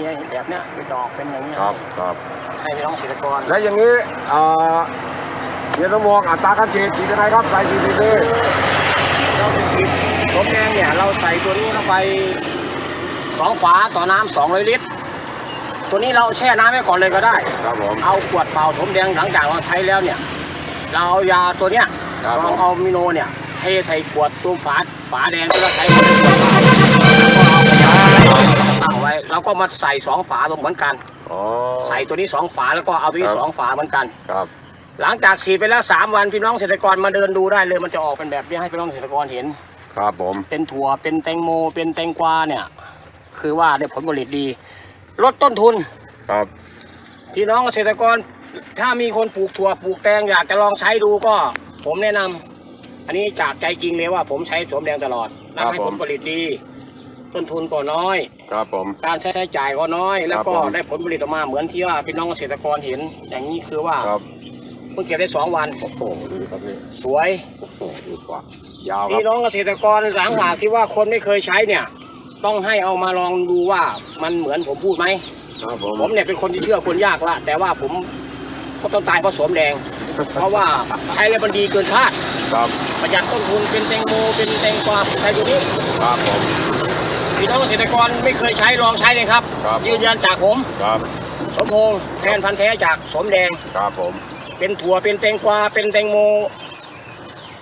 มีแบบเนี้ยเป็นดอกเป็นอย่างนี้ยครับครับให้พี่น้องเกษตรกรและอย่างนี้เอ่อเยนสมองอัตราการฉีดฉีดยังไงครับใส่กี่ซีซีเราจะฉีดสมแดงเนี่ยเราใส่ตัวนี้เข้าไปสองฝาต่อน้ำสองร้อยลิตร ตัวนี้เราแช่น้ำไว้ก่อนเลยก็ได้ ครับผม เอาขวดเปล่าสมแดงหลังจากเราใช้แล้วเนี่ย เราเอายาตัวเนี้ยครับลองเอามิโนเนี่ยเทใส่ขวดตัวฝาฝาแดงที่เราใช้ แล้วก็เอาตั้งไว้แล้วก็มาใส่สองฝาลงเหมือนกัน อ๋อ ใส่ตัวนี้สองฝาแล้วก็เอาตัวนี้ครับ สองฝาเหมือนกัน ครับ หลังจากฉีดไปแล้วสามวันพี่น้องเกษตรกรมาเดินดูได้เลยมันจะออกเป็นแบบนี้ให้พี่น้องเกษตรกรเห็น ครับผม เป็นถั่วเป็นแตงโม เป็นแตงกวาเนี่ย คือว่าได้ผลผลิตดี ลดต้นทุน ครับ พี่น้องเกษตรกร ถ้ามีคนปลูกถั่วปลูกแตงอยากจะลองใช้ดูก็ ผมแนะนำอันนี้จากใจจริงเลยว่าผมใช้สวมแดงตลอดและให้ผลผลิตดี ต้นทุนก็น้อย ครับผม การใช้จ่ายก็น้อย แล้วก็ผม ได้ผลผลิตออกมาเหมือนที่ว่าพี่น้องเกษตรกรเห็น อย่างนี้คือว่าครับเพิ่งเก็บได้สองวัน โอ้โหดูครับนี่สวยโอ้โหดูกว่ายาวคพี่รับน้องเกษตรกรหลังจากที่ว่าคนไม่เคยใช้เนี่ย ต้องให้เอามาลองดูว่ามันเหมือนผมพูดไหม ครับผมผมเนี่ยเป็นคนที่เชื่อคนยากละแต่ว่าผมก็ต้องตายเพราะสวมแดง เพราะว่าใช้แล้วมันดีเกินคาด ครับประหยัดต้นทุนเป็นแตงโมเป็นแตงกวาใช้ตัวนี้ ครับผม พี่น้องเกษตรกรไม่เคยใช้ลองใช้เลยครับ ครับ ยืนยันจากผม ครับสมพงษ์แทนพันธุ์แท้จากสมแดง ครับผมเป็นถั่วเป็นแตงกวาเป็นแตงโม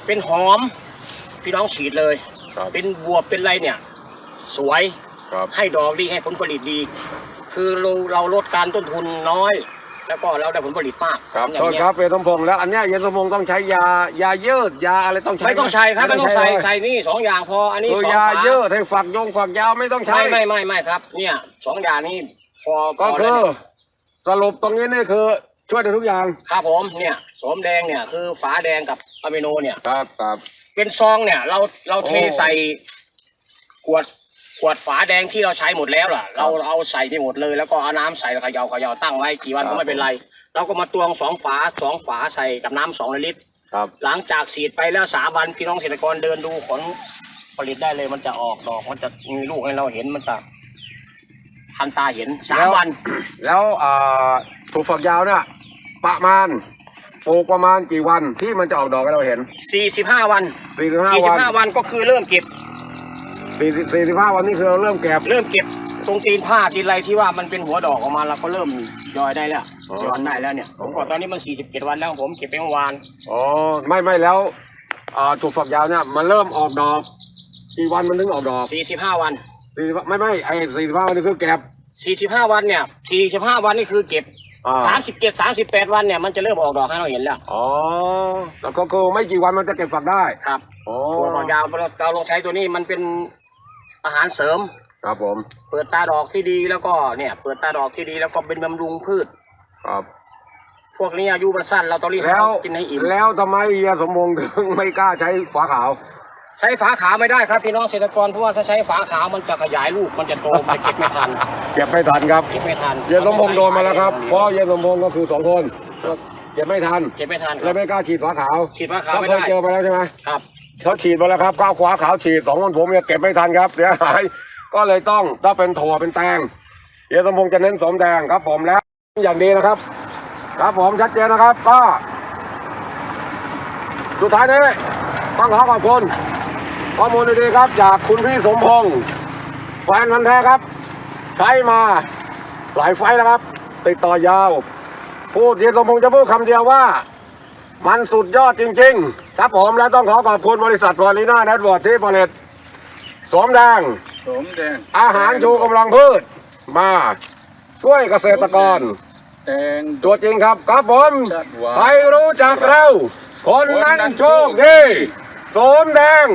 เป็นหอม พี่น้องฉีดเลย ครับเป็นบวบเป็นอะไรเนี่ย สวยครับให้ดอกดีให้ผลผลิตดี คือเราเราลดการต้นทุนน้อย แล้วก็เราได้ผลผลิตมากครับอย่าโทงษเงี้คยรับเปสมพงษ์แล้วอันเนี้ยเย็นสมพงษ์ต้องใช้ยายายืดยาอะไรต้องใช้ไม่ต้องใช้ครับไม่ต้องใส่เลยใส่นี่สองอย่างพออันนี้คือสองยาฝายืดให้ฝักยงฝักยาวไม่ต้องใช้ ไม่ไม่ไม่ไม่ครับ เนี่ยสองอย่างนี้พอพก็อคืแล้วอเนี่ยสรุปตรงนี้นี่คือช่วยได้ทุกอย่างครับผมเนี่ยสมแดงเนี่ยคือฝาแดงกับอะมิโนเนี่ย ครับครับ เป็นซองเนี่ยเราเราเทโอ้ ใส่ขวด ขวดฝาแดงที่เราใช้หมดแล้วล่ะ เราเอาใส่ไปหมดเลย แล้วก็เอาน้ำใส่แล้วเขยาเขยาตั้งไว้กี่วันครัก็บไม่เป็นไร เราก็มาตวงสองฝาสองฝาใส่กับน้ำสองลิตร ครับ หลังจากฉีดไปแล้วสามวันพี่น้องเกษตรกรเดินดูผลผลิตได้เลยมันจะออกดอกมันจะมีลูกให้เราเห็นมันจะทันตาเห็นสามวัน แล้วอ่าถูกฝักยาวเนี่ยประมาณปลูกประมาณกี่วันที่มันจะออกดอกให้เราเห็นสี่สิบห้าวันสี่สิบห้าสี่สิวับนห้าวันก็คือเริ่มเก็บ สี่สี่สิบห้าวันนี่คือเราเริ่มเก็บ เริ่มเก็บตรงตีนผ้าตีนอะไรที่ว่ามันเป็นหัวดอกออกมาเราก็เริ่มยอยได้แล้วอ๋อ ยอนได้แล้วเนี่ยผมก็ตอนนี้มันสี่สิบเจ็ดวันแล้วผมเก็บไปเมื่อวานอ๋อไม่ไม่แล้วอ่าถูกฝักยาวเนี่ยมันเริ่มออกดอกกี่วันมันถึงออกดอกสี่สิบห้าวันสี่สิบไม่ไม่ไอ้สี่สิบห้าวันนี่คือเก็บสี่สิบห้าวันเนี่ยสี่สิบห้าวันนี่คือเก็บอ่าสามสิบเจ็ดสามสิบแปดวันเนี่ยมันจะเริ่มออกดอกให้เราเห็นแล้วอ๋อแล้วก็คือไม่กี่วันมันจะเก็บฝักได้ครับอ๋อตัวฝักยาวเราเราลองใช้ตัวนี้มันเป็น อาหารเสริม ครับผม เปิดตาดอกที่ดีแล้วก็เนี่ย เปิดตาดอกที่ดีแล้วก็เป็นบำรุงพืช ครับ พวกนี้อายุมันสั้นเราต้องรีบให้แล้วเขากินให้อิ่มแล้วทำไมเฮียสมพงษ์ถึงไม่กล้าใช้ฝาขาว ใช้ฝาขาวไม่ได้ครับพี่น้องเกษตรกรเพราะว่าถ้าใช้ฝาขาวมันจะขยายลูกมันจะโตมันจะเก็บไม่ทันเก็บไม่ทันครับเก็บไม่ทันเฮียสมพงษ์โดนมาแล้วครับเพราะเฮียสมพงษ์ก็คือสองคนเก็บไม่ทันเก็บไม่ทันคเลรัยบไม่กล้าฉีดฝาขาวฉีดฝาขาวเขาไม่เคได้ยเจอมาแล้วใช่ไหมครับ เขาฉีดมาแล้วครับข้าวขวาขาวฉีดสองคนผมเนี่ยเก็บไม่ทันครับเสียหาย ก็เลยต้องถ้าเป็นถั่วเป็นแตงเฮียสมพงษ์จะเน้นสมแดงครับ ผมแล้วอย่างดีนะครับ ครับผมชัดเจนนะครับ ก็สุดท้ายนี้ต้องขอขอบคุณข้อมูลดีๆครับ จากคุณพี่สมพงษ์แฟนพันธ์แท้ครับ ใช้มาหลายไฟแล้วครับ ติดต่อยาว พูดเฮียสมพงษ์จะพูดคำเดียวว่า มันสุดยอดจริง ๆ ครับผมและต้องขอขอบคุณบริษัทพอลิน่าเน็ตเวิร์ที่ผลิตสวมแดง สมแดงอาหารชูกำลังพืช มาช่วยเกษตรกรแดงตัวจริงครับครับผมชัดหวานใครรู้จักเรา คนนั้นโชคดีสวมแดง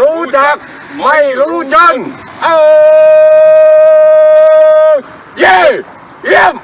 รู้จักไม่รู้จน เอาเย่เยี่ยม